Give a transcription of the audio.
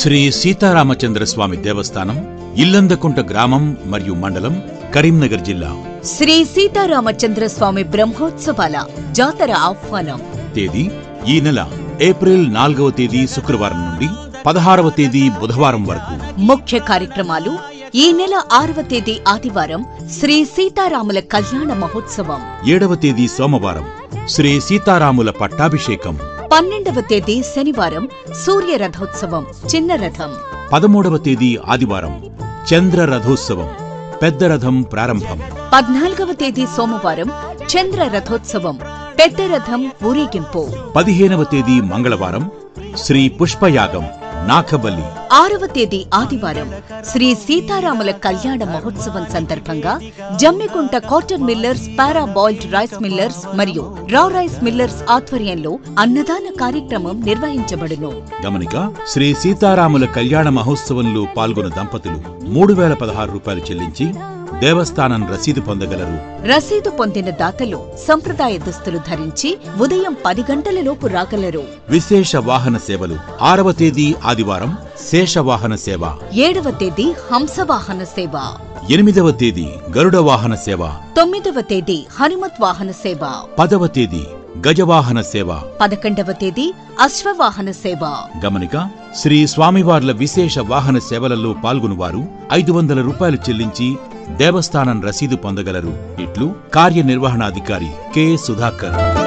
శ్రీ సీతారామచంద్ర స్వామి దేవస్థానం ఇల్లందకుంట గ్రామం మరియు మండలం కరీంనగర్ జిల్లా. శ్రీ సీతారామచంద్ర స్వామి బ్రహ్మోత్సవాల జాతర ఆహ్వానం. తేదీ ఈ నెల ఏప్రిల్ నాలుగవ తేదీ శుక్రవారం నుండి పదహారవ తేదీ బుధవారం వరకు. ముఖ్య కార్యక్రమాలు ఈ నెల ఆరవ తేదీ ఆదివారం శ్రీ సీతారాముల కళ్యాణ మహోత్సవం. ఏడవ తేదీ సోమవారం శ్రీ సీతారాముల పట్టాభిషేకం. పన్నెండవ తేదీ శనివారం సూర్య రథోత్సవం చిన్న రథం. పదమూడవ తేదీ ఆదివారం చంద్ర రథోత్సవం పెద్ద రథం ప్రారంభం. పద్నాలుగవ తేదీ సోమవారం చంద్ర రథోత్సవం పెద్ద రథం ఊరేగింపు. పదిహేనవ తేదీ మంగళవారం శ్రీ పుష్పయాగం. నాఖబలి ఆరవ తేదీ ఆదివారం శ్రీ సీతారాముల కళ్యాణ మహోత్సవం సందర్భంగా Jammikunta cotton millers para boiled rice millers మరియు రా రైస్ మిల్లర్స్ ఆధ్వర్యంలో అన్నదాన కార్యక్రమం నిర్వహించబడును. గమనిక శ్రీ సీతారాముల కళ్యాణ మహోత్సవంలో పాల్గొన్న దంపతులు మూడు వేల పదహారు రూపాయలు చెల్లించి దేవస్థానం రసీదు పొందగలరు. రసీదు పొందిన దాతలు సంప్రదాయ దుస్తులు ధరించి ఉదయం పది గంటలలోపు రాగలరు. విశేష వాహన సేవలు. ఆరవ తేదీ ఆదివారం శేష వాహన సేవ. ఏడవ తేదీ హంసవాహన సేవ. ఎనిమిదవ తేదీ గరుడ వాహన సేవ. తొమ్మిదవ తేదీ హనుమత్ వాహన సేవ. పదవ తేదీ గజవాహన సేవ. పదకొండవ తేదీ అశ్వవాహన సేవ. గమనిక శ్రీ స్వామివార్ల విశేష వాహన సేవలలో పాల్గొనువారు ఐదు వందల రూపాయలు చెల్లించి దేవస్థానం రసీదు పొందగలరు. ఇట్లు కార్యనిర్వహణాధికారి కె. సుధాకర్.